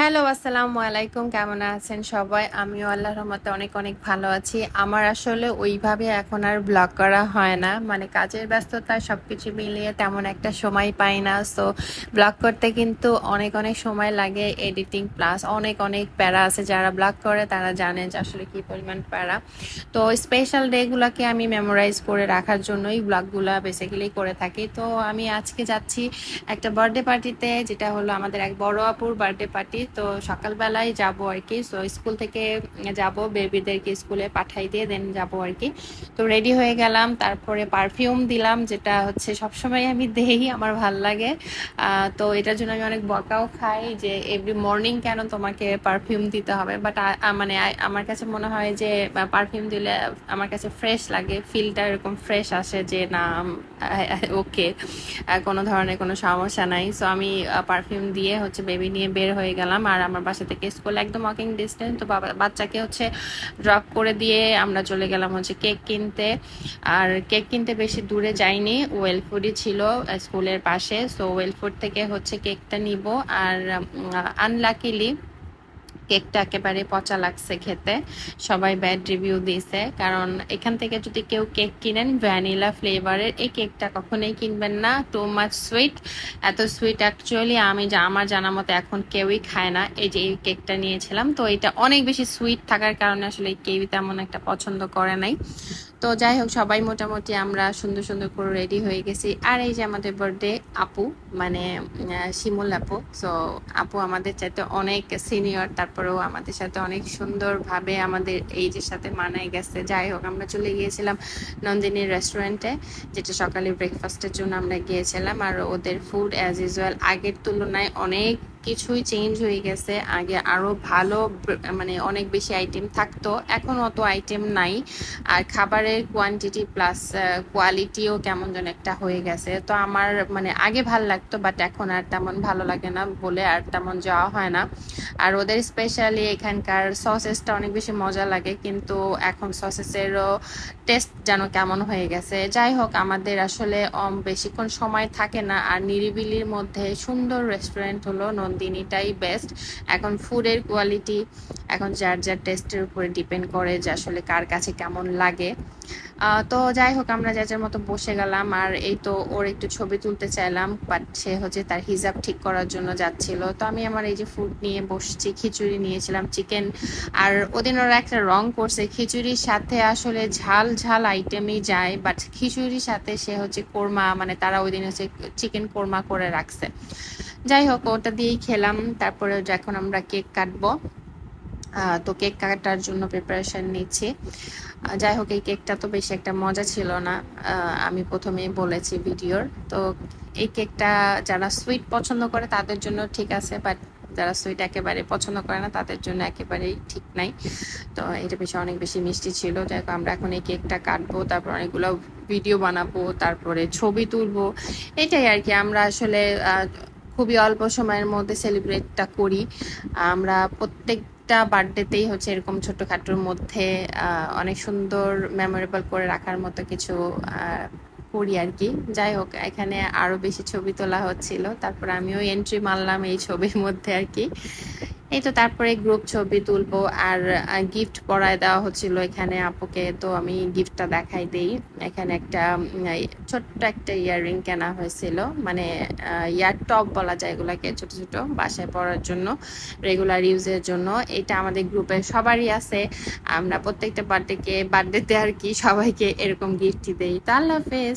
Hello, আসসালামু আলাইকুম। কেমন আছেন সবাই? আমিও আল্লাহ রহমতে অনেক অনেক ভালো আছি। আমার আসলে ওইভাবে এখন আর ব্লগ করা হয় না। মানে কাজের ব্যস্ততা সব কিছু মিলিয়ে তেমন একটা সময় পাই না। সো ব্লগ করতে কিন্তু অনেক অনেক সময় লাগে। এডিটিং প্লাস অনেক অনেক প্যারা আছে। যারা ব্লগ করে, তারা জানে যে আসলে কী পরিমাণ প্যারা। তো স্পেশাল ডেগুলোকে আমি মেমোরাইজ করে রাখার জন্যই ব্লগগুলো বেসিক্যালি করে থাকি। তো আমি আজকে যাচ্ছি একটা বার্থডে পার্টিতে যেটা হলো আমাদের এক বড় আপুর বার্থডে পার্টি তো সকালবেলায় যাব আর কি। সো স্কুল থেকে যাব বেবিদেরকে স্কুলে পাঠাই দিয়ে দেন যাব আর কি। তো রেডি হয়ে গেলাম, তারপরে পারফিউম দিলাম, যেটা হচ্ছে সবসময় আমি দেই, আমার ভালো লাগে। তো এটার জন্য আমি অনেক বকাও খাই যে এভরি মর্নিং কেন তোমাকে পারফিউম দিতে হবে? বাট মানে আমার কাছে মনে হয় যে পারফিউম দিলে আমার কাছে ফ্রেশ লাগে ফিলটা এরকম ফ্রেশ আসে যে, না ওকে কোনো ধরনের কোনো সমস্যা নাই। সো আমি পারফিউম দিয়ে হচ্ছে বেবি নিয়ে বের হয়ে গেলাম। আর আমার বাসা থেকে স্কুল একদম ওয়াকিং ডিস্টেন্স তো বাবা, বাচ্চাকে হচ্ছে ড্রপ করে দিয়ে আমরা চলে গেলাম হচ্ছে কেক কিনতে। আর কেক কিনতে বেশি দূরে যাইনি ওয়েলফুডই ছিল স্কুলের পাশে সো ওয়েলফুড থেকে হচ্ছে কেকটা নিব। আর আনলাকিলি কেকটা একেবারে পচা লাগছে খেতে। সবাই ব্যাড রিভিউ দিয়েছে। কারণ এখান থেকে যদি কেউ কেক কিনেন ভ্যানিলা ফ্লেভারের এই কেকটা কখনোই কিনবেন না। টু মাচ সুইট এত সুইট অ্যাকচুয়ালি আমি আমার জানা মতো এখন কেউই খায় না। এই যে এই কেকটা নিয়েছিলাম, তো এটা অনেক বেশি সুইট থাকার কারণে আসলে কেউই তেমন একটা পছন্দ করে নাই। তো যাই হোক, সবাই মোটামুটি আমরা সুন্দর সুন্দর করে রেডি হয়ে গেছি। আর এই যে আমাদের বার্থডে আপু মানে শিমুল আপু সো আপু আমাদের চাইতে অনেক সিনিয়র তারপরেও আমাদের সাথে অনেক সুন্দরভাবে আমাদের এইজের সাথে মানায় গেছে। যাই হোক, আমরা চলে গিয়েছিলাম নন্দিনীর রেস্টুরেন্টে যেটা সকালে ব্রেকফাস্টের জন্য আমরা গিয়েছিলাম। আর ওদের ফুড অ্যাজ ইউজুয়াল আগের তুলনায় অনেক কিছুই চেঞ্জ হয়ে গেছে। আগে আরও ভালো মানে অনেক বেশি আইটেম থাকতো, এখন অত আইটেম নাই। আর খাবারের কোয়ান্টিটি প্লাস কোয়ালিটিও কেমন যেন একটা হয়ে গেছে। তো আমার মানে আগে ভালো লাগতো বাট এখন আর তেমন ভালো লাগে না বলে আর তেমন যাওয়া হয় না। আর ওদের স্পেশালি এখানকার সসেসটা অনেক বেশি মজা লাগে, কিন্তু এখন সসেসেরও টেস্ট যেন কেমন হয়ে গেছে। যাই হোক, আমাদের আসলে বেশিক্ষণ সময় থাকে না। আর নিরিবিলির মধ্যে সুন্দর রেস্টুরেন্ট হলো নন্দিনীটাই বেস্ট এখন ফুডের কোয়ালিটি এখন যার যার টেস্টের উপরে ডিপেন্ড করে যে আসলে কার কাছে কেমন লাগে। তো যাই হোক, আমরা যার যার মতো বসে গেলাম। আর এই তো ওর একটু ছবি তুলতে চাইলাম বাট সে হচ্ছে তার হিজাব ঠিক করার জন্য যাচ্ছিল। তো আমি আমার এই যে ফুড নিয়ে বসছি, খিচুড়ি নিয়েছিলাম চিকেন আর ওদিন ওরা একটা রং করছে, খিচুড়ির সাথে আসলে ঝাল ঝাল আইটেমই যায় বাট খিচুড়ির সাথে সে হচ্ছে কোরমা মানে তারা ওই দিন হচ্ছে চিকেন কোরমা করে রাখছে। যাই হোক, ওটা দিয়েই খেলাম। তারপরে এখন আমরা কেক কাটবো। তো কেক কাটার জন্য প্রিপারেশন নিচ্ছি। যাই হোক, এই কেকটা তো বেশি একটা মজা ছিল না। আমি প্রথমেই বলেছি ভিডিওর। তো এই কেকটা যারা সুইট পছন্দ করে, তাদের জন্য ঠিক আছে বাট যারা সুইট একেবারে পছন্দ করে না, তাদের জন্য একেবারেই ঠিক নাই। তো এটা বেশি, অনেক বেশি মিষ্টি ছিল। যাই হোক, আমরা এখন এই কেকটা কাটবো, তারপর অনেকগুলো ভিডিও বানাবো, তারপরে ছবি তুলবো। এটাই আর কি, আমরা আসলে খুবই অল্প সময়ের মধ্যে সেলিব্রেটটা করি। আমরা প্রত্যেকটা বার্থডেতেই হচ্ছে এরকম ছোটখাটোর মধ্যে অনেক সুন্দর মেমোরেবল করে রাখার মতো কিছু করি আর কি। যাই হোক, এখানে আরও বেশি ছবি তোলা হচ্ছিল। তারপর আমিও এন্ট্রি মারলাম এই ছবির মধ্যে আর কি। এই তো তারপরে গ্রুপ ছবি তুলবো আর গিফট পরায় দেওয়া হচ্ছিল এখানে আপুকে, তো আমি গিফটটা দেখাই দেই। এখানে একটা ছোট্ট একটা ইয়াররিং কেনা হয়েছিল। মানে ইয়ার টপ বলা যায় এগুলাকে ছোট ছোট বাসায় পরার জন্য রেগুলার ইউজের জন্য। এটা আমাদের গ্রুপের সবারই আছে। আমরা প্রত্যেকটা বার্থডেকে বার্থডেতে আর কি সবাইকে এরকম গিফট দেই। তা আল্লাহ হাফেজ।